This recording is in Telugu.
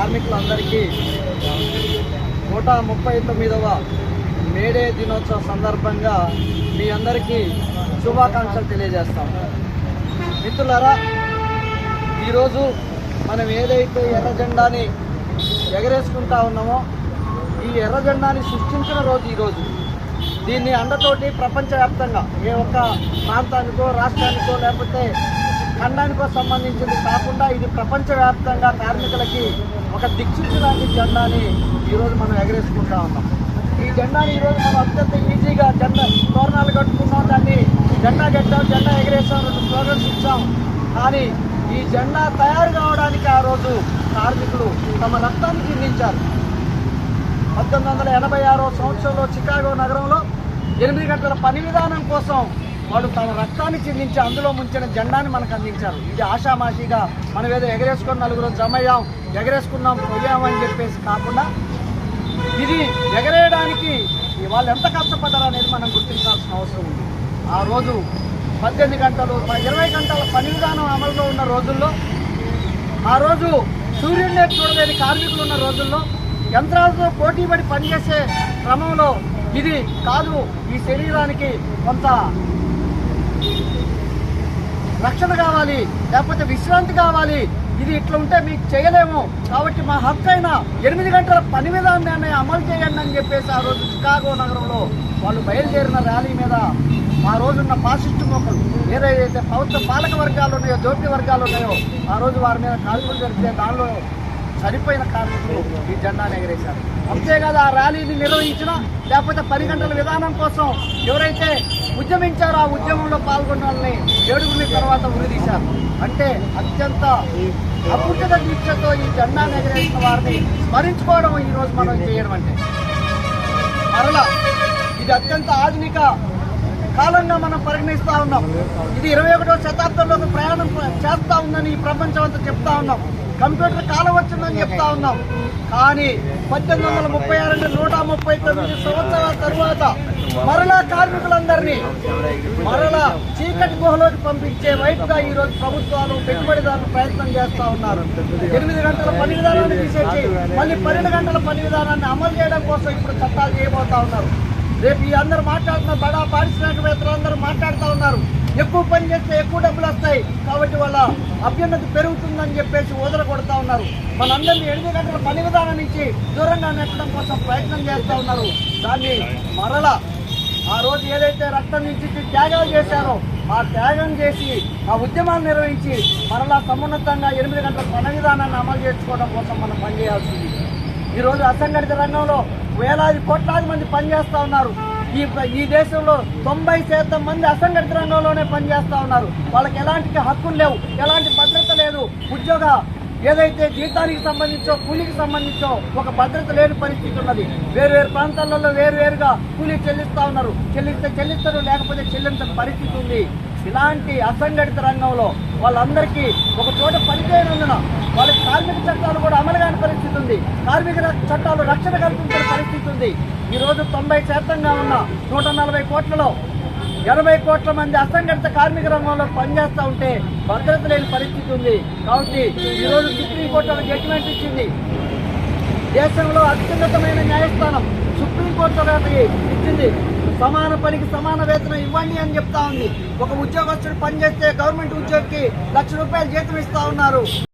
కార్మికులందరికీ నూట ముప్పై తొమ్మిదవ మేడే దినోత్సవ సందర్భంగా మీ అందరికీ శుభాకాంక్షలు తెలియజేస్తాం. మిత్రులరా ఈరోజు మనం ఏదైతే ఎర్ర జెండాని ఎగరేసుకుంటా ఉన్నామో ఈ ఎర్ర జెండాని సృష్టించిన రోజు ఈరోజు. దీన్ని అండతోటి ప్రపంచవ్యాప్తంగా ఏ ఒక్క ప్రాంతానికో రాష్ట్రానికో లేకపోతే ఖండానికి సంబంధించింది కాకుండా ఇది ప్రపంచవ్యాప్తంగా కార్మికులకి ఒక దిక్సూచి లాంటి జెండాని ఈరోజు మనం ఎగరేసుకుంటా ఉన్నాం. ఈ జెండాని ఈరోజు మనం అత్యంత ఈజీగా జెండా తోరణాలు కట్టుకున్నాం దాన్ని జెండా కట్టాం జెండా ఎగరేసాం రెండు స్లోగన్స్ ఇచ్చాం. కానీ ఈ జెండా తయారు కావడానికి ఆ రోజు కార్మికులు తమ రక్తాన్ని చిందించారు పద్దెనిమిది వందల ఎనభై ఆరో సంవత్సరంలో చికాగో నగరంలో ఎనిమిది గంటల పని విధానం కోసం వాళ్ళు తమ రక్తాన్ని చెందించి అందులో ముంచిన జెండాని మనకు అందించారు. ఇది ఆషామాషిగా మనం ఏదో ఎగరేసుకొని నలుగురు జమయ్యాం ఎగరేసుకున్నాం పోయామని చెప్పేసి కాకుండా ఇది ఎగరేయడానికి వాళ్ళు ఎంత కష్టపడ్డారు అనేది మనం గుర్తించాల్సిన అవసరం ఉంది. ఆ రోజు పద్దెనిమిది గంటలు ఇరవై గంటల పని విధానం అమలులో ఉన్న రోజుల్లో ఆ రోజు సూర్యుడిని చూడలేని కార్మికులు ఉన్న రోజుల్లో యంత్రాలతో పోటీ పడి పనిచేసే క్రమంలో ఇది కాదు ఈ శరీరానికి కొంత రక్షణ కావాలి లేకపోతే విశ్రాంతి కావాలి. ఇది ఇట్లా ఉంటే మీకు చేయలేము. కాబట్టి మా హక్కు అయిన ఎనిమిది గంటల పని విధానాన్ని అమలు చేయండి అని చెప్పేసి ఆ రోజు చికాగో నగరంలో వాళ్ళు బయలుదేరిన ర్యాలీ మీద ఆ రోజున్న పాసిస్టు మొక్కలు ఏదైతే ప్రభుత్వ పాలక వర్గాలు ఉన్నాయో దోపిడీ వర్గాలు ఉన్నాయో ఆ రోజు వారి మీద కాల్పులు జరిగితే దానిలో చనిపోయిన కార్మికులు ఈ జెండాను ఎగరేశారు. అంతేకాదు ఆ ర్యాలీని నిర్వహించిన లేకపోతే పది గంటల విధానం కోసం ఎవరైతే ఉద్యమించారు. ఆ ఉద్యమంలో పాల్గొన్న వాళ్ళని ఏడుగురి తర్వాత ఉరిదీశారు. అంటే అత్యంత అపుట్టద దీక్షతో ఈ జెండా ఎగరేసిన వారిని స్మరించుకోవడం ఈ రోజు మనం చేయడం అంటే. మరలా ఇది అత్యంత ఆధునిక కాలంగా మనం పరిగణిస్తూ ఉన్నాం. ఇది ఇరవై ఒకటో శతాబ్దంలోకి ప్రయాణం చేస్తూ ఉందని ఈ ప్రపంచం అంతా చెప్తా ఉన్నాం. కంప్యూటర్ కాలం వచ్చిందని చెప్తా ఉన్నాం. కానీ పద్దెనిమిది వందల ముప్పై ఆరు నుండి నూట ముప్పై తొమ్మిది సంవత్సరాల తర్వాత మరలా కార్మికులందరినీ మరలా చీకటి గుహలోకి పంపించే వైపుగా ఈ రోజు ప్రభుత్వాలు పెట్టుబడిదారులు ప్రయత్నం చేస్తా ఉన్నారు. ఎనిమిది గంటల పని విధానాన్ని తీసేసి మళ్ళీ పన్నెండు గంటల పని విధానాన్ని అమలు చేయడం కోసం ఇప్పుడు చట్టాలు చేయబోతా ఉన్నారు. రేపు ఈ అందరు మాట్లాడుతున్న బడా పారిశ్రామికవేత్తలు అందరూ మాట్లాడుతూ ఉన్నారు. ఎక్కువ పని చేస్తే ఎక్కువ డబ్బులు వస్తాయి. కాబట్టి వాళ్ళ అభ్యున్నతి పెరుగుతుందని చెప్పేసి ఊదర కొడతా ఉన్నారు. మనందరినీ ఎనిమిది గంటల పని విధానం నుంచి దూరంగా నెట్టడం కోసం ప్రయత్నం చేస్తూ ఉన్నారు. దాన్ని మరల ఆ రోజు ఏదైతే రక్తం నుంచి త్యాగాలు చేశారో ఆ త్యాగం చేసి ఆ ఉద్యమాన్ని నిర్వహించి మరలా సమున్నతంగా ఎనిమిది గంటల పని విధానాన్ని అమలు చేసుకోవడం కోసం మనం పనిచేయాల్సింది. ఈరోజు అసంఘటిత రంగంలో వేలాది కోట్లాది మంది పనిచేస్తూ ఉన్నారు. ఈ ఈ దేశంలో తొంభై శాతం మంది అసంఘటిత రంగంలోనే పనిచేస్తూ ఉన్నారు. వాళ్ళకి ఎలాంటి హక్కులు లేవు ఎలాంటి భద్రత లేదు. ఉద్యోగ ఏదైతే జీతానికి సంబంధించో కూలీకి సంబంధించో ఒక భద్రత లేని పరిస్థితి ఉన్నది. వేరు వేరు ప్రాంతాలలో వేరు వేరుగా కూలీ చెల్లిస్తా ఉన్నారు. చెల్లిస్తే చెల్లిస్తారు లేకపోతే చెల్లించని పరిస్థితి ఉంది. ఇలాంటి అసంఘటిత రంగంలో వాళ్ళందరికీ ఒక చోట పనిచేయనందున వాళ్ళకి కార్మిక చట్టాలు కూడా అమలు కాని పరిస్థితి ఉంది. కార్మిక ర- చట్టాలు రక్షణ కల్పించిన పరిస్థితి ఉంది. ఈరోజు తొంభై శాతంగా ఉన్న నూట నలభై కోట్లలో ఎనభై కోట్ల మంది అసంఘటిత కార్మిక రంగంలో పనిచేస్తూ ఉంటే భద్రత లేని పరిస్థితి ఉంది. కాబట్టి ఈరోజు సుప్రీంకోర్టు ఒక జడ్జిమెంట్ ఇచ్చింది. దేశంలో అత్యున్నతమైన న్యాయస్థానం సుప్రీంకోర్టు ఒకటి ఇచ్చింది. సమాన పనికి సమాన వేతనం ఇవ్వండి అని చెప్తా ఉంది. ఒక ఉద్యోగస్తుడు పనిచేస్తే గవర్నమెంట్ ఉద్యోగికి లక్ష రూపాయలు జీతం ఇస్తా ఉన్నారు.